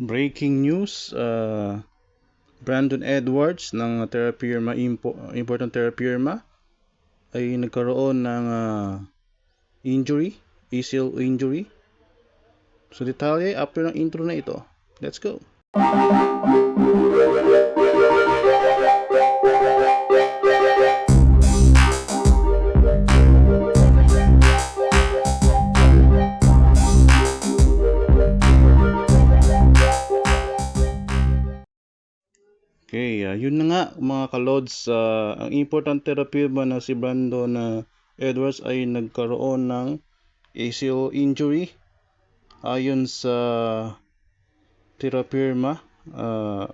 Breaking news, uh, Brandon Edwards ng Impo, Important Terra Firma ay nagkaroon ng uh, injury, ACL injury. So detalye after ng intro na ito. Let's go. Okay, uh, yun na nga mga kalods, uh, ang important therapy ba na si Brandon uh, Edwards ay nagkaroon ng ACL injury ayon sa Terapirma uh,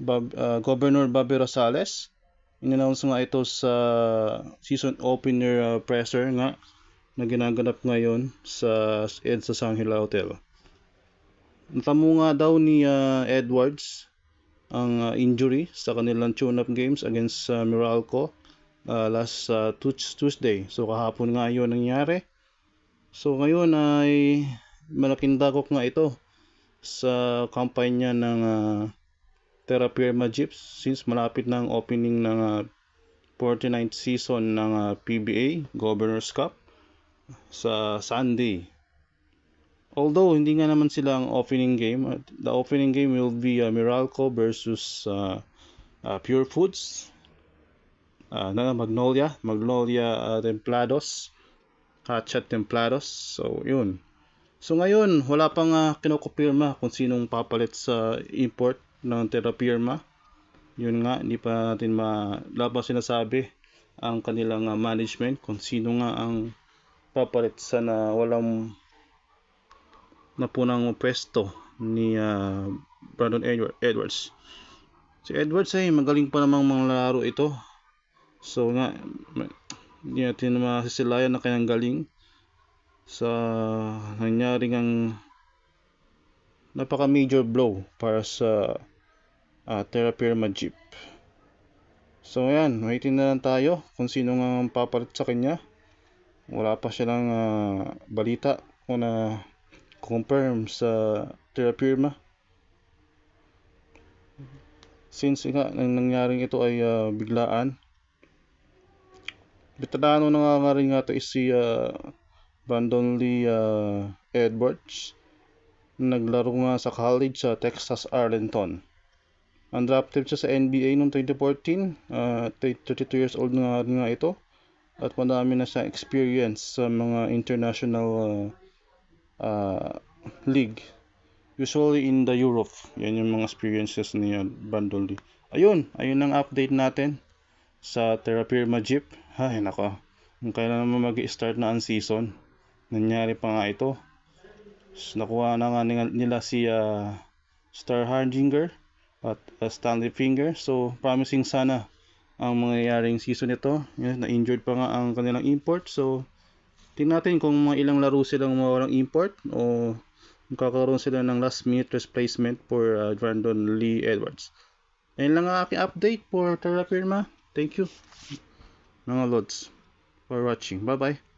Bob, uh, Governor Bobby Rosales inannounce nga ito sa season opener uh, presser nga na ginaganap ngayon sa EDSA Sanghila Hotel. Natamo nga daw ni uh, Edwards ang uh, injury sa kanilang tune-up games against uh, Meralco uh, last uh, Tuesday. So kahapon nga yun nangyari. So ngayon ay malaking dagok nga ito sa kampanya ng uh, Terapirma Jeeps since malapit na ang opening ng uh, 49th season ng uh, PBA Governor's Cup sa Sunday. Although hindi nga naman sila ang opening game, the opening game will be uh, Meralco versus uh, uh, Pure Foods. Uh, na Magnolia, Magnolia uh, Templados, Hatchet Templados. So, yun. So ngayon, wala pang uh, kinokopirma kung sinong papalit sa import ng Terapirma. Yun nga, hindi pa natin ma labas sinasabi ang kanilang uh, management kung sino nga ang papalit sa na walang na punang pwesto ni uh, Brandon Edward, Edwards. Si Edwards ay magaling pa namang mga ito. So nga, hindi natin masisilayan na kanyang galing sa nangyaring ang napaka major blow para sa uh, Terrapirma Jeep. So ayan, waiting na lang tayo kung sino nga papalit sa kanya. Wala pa silang uh, balita kung na confirm sa Terrapirma. Since nga nang nangyaring ito ay uh, biglaan. Veterano na nga nga rin nga ito is si uh, Brandon Lee uh, Edwards. Naglaro nga sa college sa Texas Arlington. Undrafted siya sa NBA noong 2014. Uh, 32 years old na nga nga ito. At madami na siya experience sa mga international uh, uh, league. Usually in the Europe. Yan yung mga experiences ni Brandon Lee. Ayun, ayun ang update natin sa Terrapirma Jeep. Ay, nako. Kung kailan naman mag-start na ang season. Nangyari pa nga ito. Nakuha na nga nila si uh, Star Hardinger at uh, Stanley Finger. So, promising sana ang mangyayaring season nito. Na-injured pa nga ang kanilang import. So, tingnan natin kung mga ilang laro silang mawalang import o kakaroon sila ng last minute replacement for uh, Brandon Lee Edwards. Ayun lang ang aking update for Terra Firma. Thank you mga lods for watching. Bye bye.